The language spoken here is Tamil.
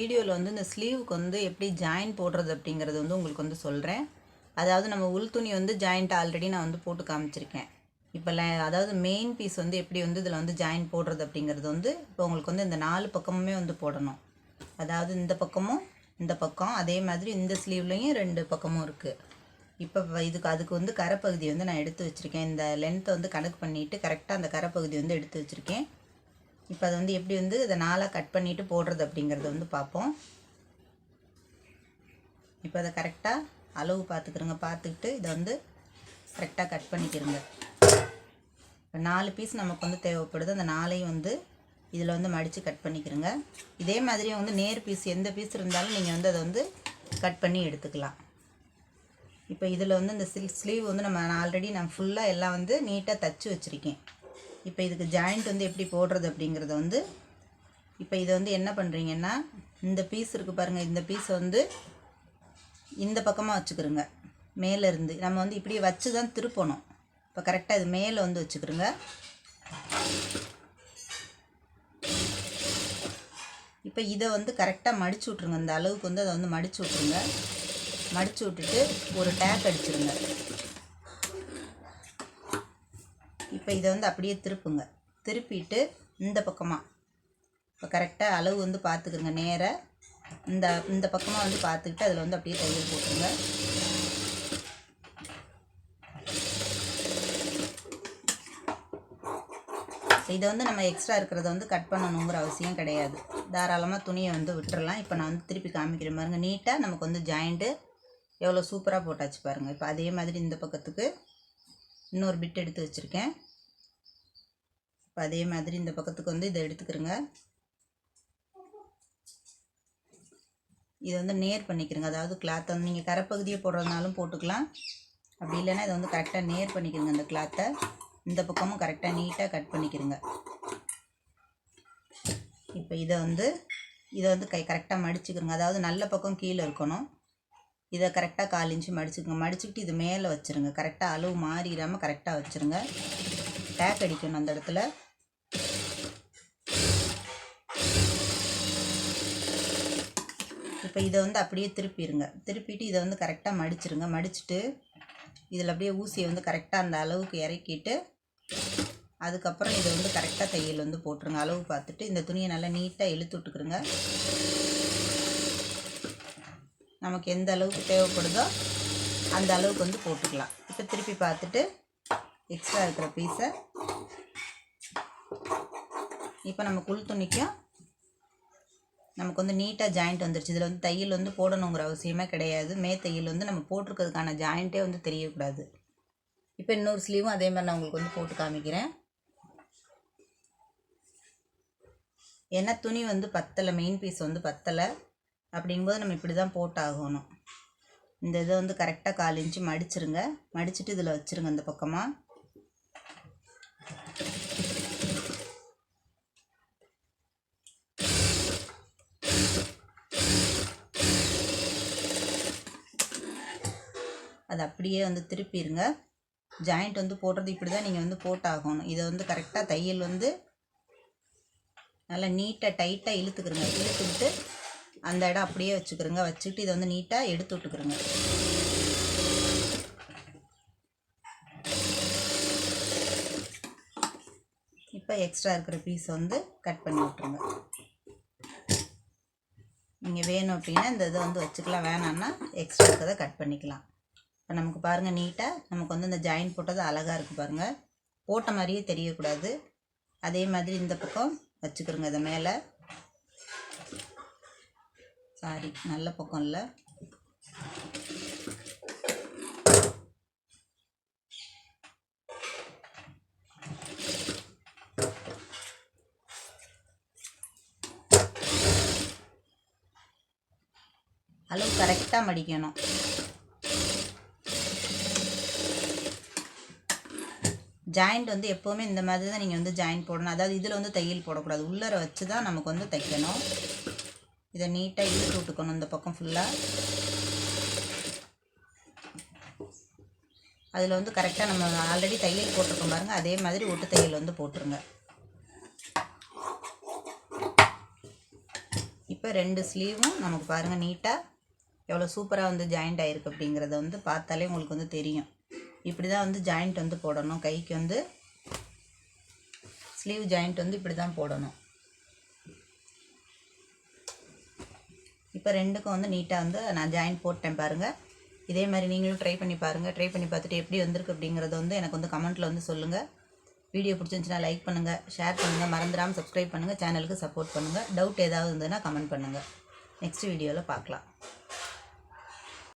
வீடியோவில் வந்து இந்த ஸ்லீவுக்கு வந்து எப்படி ஜாயின் போடுறது அப்படிங்கிறது வந்து உங்களுக்கு வந்து சொல்கிறேன் அதாவது நம்ம உள் துணி வந்து ஜாயிண்ட் ஆல்ரெடி நான் வந்து போட்டு காமிச்சிருக்கேன். இப்போ அதாவது மெயின் பீஸ் வந்து எப்படி வந்து இதில் வந்து ஜாயின் போடுறது அப்படிங்கிறது வந்து இப்போ உங்களுக்கு வந்து இந்த நாலு பக்கமுமே வந்து போடணும். அதாவது இந்த பக்கமும் இந்த பக்கம் அதே மாதிரி இந்த ஸ்லீவ்லேயும் ரெண்டு பக்கமும் இருக்குது இப்போ இதுக்கு அதுக்கு வந்து கரைப்பகுதி வந்து நான் எடுத்து வச்சுருக்கேன். இந்த லென்த்தை வந்து கணக்கு பண்ணிவிட்டு கரெக்டாக அந்த கரைப்பகுதி வந்து எடுத்து வச்சுருக்கேன். இப்போ அதை வந்து எப்படி வந்து இதை நாளாக கட் பண்ணிவிட்டு போடுறது அப்படிங்கிறத வந்து பார்ப்போம். இப்போ அதை கரெக்டாக அளவு பார்த்துக்கிறோங்க. பார்த்துக்கிட்டு இதை வந்து கரெக்டாக கட் பண்ணிக்கிறோங்க. இப்போ நாலு பீஸ் நமக்கு வந்து தேவைப்படுது. அந்த நாளையும் வந்து இதில் வந்து மடித்து கட் பண்ணிக்கிறோங்க. இதே மாதிரி வந்து நேர் பீஸ் எந்த பீஸ் இருந்தாலும் நீங்கள் வந்து அதை வந்து கட் பண்ணி எடுத்துக்கலாம். இப்போ இதில் வந்து இந்த ஸ்லீவ் வந்து நம்ம ஆல்ரெடி நான் ஃபுல்லாக எல்லாம் வந்து நீட்டாக தச்சு வச்சுருக்கேன். இப்போ இதுக்கு ஜாயிண்ட் வந்து எப்படி போடுறது அப்படிங்கிறத வந்து இப்போ இதை வந்து என்ன பண்ணுறீங்கன்னா இந்த பீஸ் இருக்குது பாருங்கள் இந்த பீஸை வந்து இந்த பக்கமாக வச்சுக்கிறோங்க மேலேருந்து நம்ம வந்து இப்படி வச்சு தான் திருப்பணும். இப்போ கரெக்டாக இது மேலே வந்து வச்சுக்கிறோங்க இப்போ இதை வந்து கரெக்டாக மடிச்சு விட்ருங்க இந்த அளவுக்கு வந்து அதை வந்து மடிச்சு விட்ருங்க மடிச்சு விட்டுட்டு ஒரு டேக் அடிச்சிருங்க. இப்போ இதை வந்து அப்படியே திருப்புங்க. திருப்பிட்டு இந்த பக்கமாக இப்போ கரெக்டாக அளவு வந்து பார்த்துக்குங்க நேராக இந்த இந்த பக்கமாக வந்து பார்த்துக்கிட்டு அதில் வந்து அப்படியே தையல் போட்டுருங்க. இதை வந்து நம்ம எக்ஸ்ட்ரா இருக்கிறத வந்து கட் பண்ணணுங்கிற அவசியம் கிடையாது. தாராளமாக துணியை வந்து விட்டுறலாம். இப்போ நான் வந்து திருப்பி காமிக்கிற பாருங்க. நீட்டாக நமக்கு வந்து ஜாயிண்ட்டு எவ்வளோ சூப்பராக போட்டாச்சு பாருங்கள் இப்போ அதே மாதிரி இந்த பக்கத்துக்கு இன்னொரு பிட் எடுத்து வச்சுருக்கேன். இப்போ அதே மாதிரி இந்த பக்கத்துக்கு வந்து இதை எடுத்துக்கிறோங்க. இதை வந்து நேர் பண்ணிக்கிறோங்க. அதாவது கிளாத்தை வந்து நீங்கள் கரைப்பகுதியை போடுறதுனாலும் போட்டுக்கலாம். அப்படி இல்லைன்னா இதை வந்து கரெக்டாக நேர் பண்ணிக்கிறோங்க அந்த கிளாத்தை இந்த பக்கமும் கரெக்டாக நீட்டாக கட் பண்ணிக்கிறோங்க. இப்போ இதை வந்து இதை வந்து கை கரெக்டாக மடிச்சுக்கிறோங்க. அதாவது நல்ல பக்கம் கீழே இருக்கணும். இதை கரெக்டாக கால் இன்ச்சு மடிச்சுக்கோங்க. மடிச்சுக்கிட்டு இது மேலே வச்சுருங்க. கரெக்டாக அளவு மாறிடாமல் கரெக்டாக வச்சுருங்க. டேக் அடிக்கணும் அந்த இடத்துல. இப்போ இதை வந்து அப்படியே திருப்பிடுங்க. திருப்பிட்டு இதை வந்து கரெக்டாக மடிச்சிருங்க. மடிச்சுட்டு இதில் அப்படியே ஊசியை வந்து கரெக்டாக அந்த அளவுக்கு இறக்கிட்டு அதுக்கப்புறம் இதை வந்து கரெக்டாக தையல் வந்து போட்டுருங்க. அளவு பார்த்துட்டு இந்த துணியை நல்லா நீட்டாக இழுத்து விட்டுக்குருங்க. நமக்கு எந்த அளவுக்கு தேவைப்படுதோ அந்த அளவுக்கு வந்து போட்டுக்கலாம். இப்போ திருப்பி பார்த்துட்டு எக்ஸ்ட்ரா இருக்கிற பீஸை இப்போ நம்ம குள் துணிக்கும் நமக்கு வந்து நீட்டாக ஜாயிண்ட் வந்துருச்சு. இதில் வந்து தையல் வந்து போடணுங்கிற அவசியமே கிடையாது. மே தையல் வந்து நம்ம போட்டிருக்கிறதுக்கான ஜாயிண்ட்டே வந்து தெரியக்கூடாது. இப்போ இன்னொரு ஸ்லீவும் அதே மாதிரி நான் உங்களுக்கு வந்து போட்டு காமிக்கிறேன். ஏன்னா துணி வந்து பத்தலை மெயின் பீஸ் வந்து பத்தலை. அப்படிங்கும்போது நம்ம இப்படி தான் போட்டாகணும். இந்த இதை வந்து கரெக்டாக கால் இன்ச்சு மடிச்சிருங்க. மடிச்சுட்டு இதில் வச்சுருங்க இந்த பக்கமாக அது அப்படியே வந்து திருப்பிடுங்க ஜாயிண்ட் வந்து போடுறது இப்படி தான் நீங்கள் வந்து போட்டாகணும். இதை வந்து கரெக்டாக தையல் வந்து நல்லா நீட்டாக டைட்டாக இழுத்துக்கிறங்க இழுத்துக்கிட்டு அந்த இடம் அப்படியே வச்சுக்கிறோங்க. வச்சுக்கிட்டு இதை வந்து நீட்டாக எடுத்து விட்டுக்கிறோங்க. இப்போ எக்ஸ்ட்ரா இருக்கிற பீஸ் வந்து கட் பண்ணி விட்ருங்க நீங்கள் வேணும் அப்படின்னா இந்த இதை வந்து வச்சுக்கலாம். வேணான்னா எக்ஸ்ட்ரா இருக்கிறத கட் பண்ணிக்கலாம். இப்போ நமக்கு பாருங்கள் நீட்டாக நமக்கு வந்து இந்த ஜாயின் போட்டது அழகாக இருக்குது பாருங்கள் போட்ட மாதிரியே தெரியக்கூடாது. அதே மாதிரி இந்த பக்கம் வச்சுக்கிறோங்க இதை மேலே. சாரி நல்ல பக்கம் இல்லை. அளவு கரெக்டாக மடிக்கணும். ஜாயிண்ட் வந்து எப்போவுமே இந்த மாதிரி தான் நீங்கள் வந்து ஜாயின்ட் போடணும். அதாவது இதில் வந்து தையல் போடக்கூடாது. உள்ளர வச்சு தான் நமக்கு வந்து தைக்கணும். இதை நீட்டாக இழுத்து விட்டுக்கணும் இந்த பக்கம் ஃபுல்லாக அதில் வந்து கரெக்டாக நம்ம ஆல்ரெடி தையல் போட்டிருக்கோம் பாருங்கள் அதே மாதிரி ஒட்டு தையல் வந்து போட்டுருங்க. இப்போ ரெண்டு ஸ்லீவும் நமக்கு பாருங்கள் நீட்டாக எவ்வளோ சூப்பராக வந்து ஜாயிண்ட் ஆகிருக்கு அப்படிங்கிறத வந்து பார்த்தாலே உங்களுக்கு வந்து தெரியும். இப்படி தான் வந்து ஜாயிண்ட் வந்து போடணும். கைக்கு வந்து ஸ்லீவ் ஜாயிண்ட் வந்து இப்படி தான் போடணும். இப்போ ரெண்டுக்கும் வந்து நீட்டாக வந்து நான் ஜாயின் போட்டேன் பாருங்கள் இதே மாதிரி நீங்களும் ட்ரை பண்ணி பாருங்கள் ட்ரை பண்ணி பார்த்துட்டு எப்படி வந்திருக்கு அப்படிங்கிறத வந்து எனக்கு வந்து கமெண்ட்டில் வந்து சொல்லுங்கள் வீடியோ பிடிச்சிருந்துச்சுன்னா லைக் பண்ணுங்கள் ஷேர் பண்ணுங்கள் மறந்துடாமல் சப்ஸ்கிரைப் பண்ணுங்கள் சேனலுக்கு சப்போர்ட் பண்ணுங்கள் டவுட் ஏதாவது இருந்ததுன்னா கமெண்ட் பண்ணுங்கள் நெக்ஸ்ட் வீடியோவில் பார்க்கலாம்.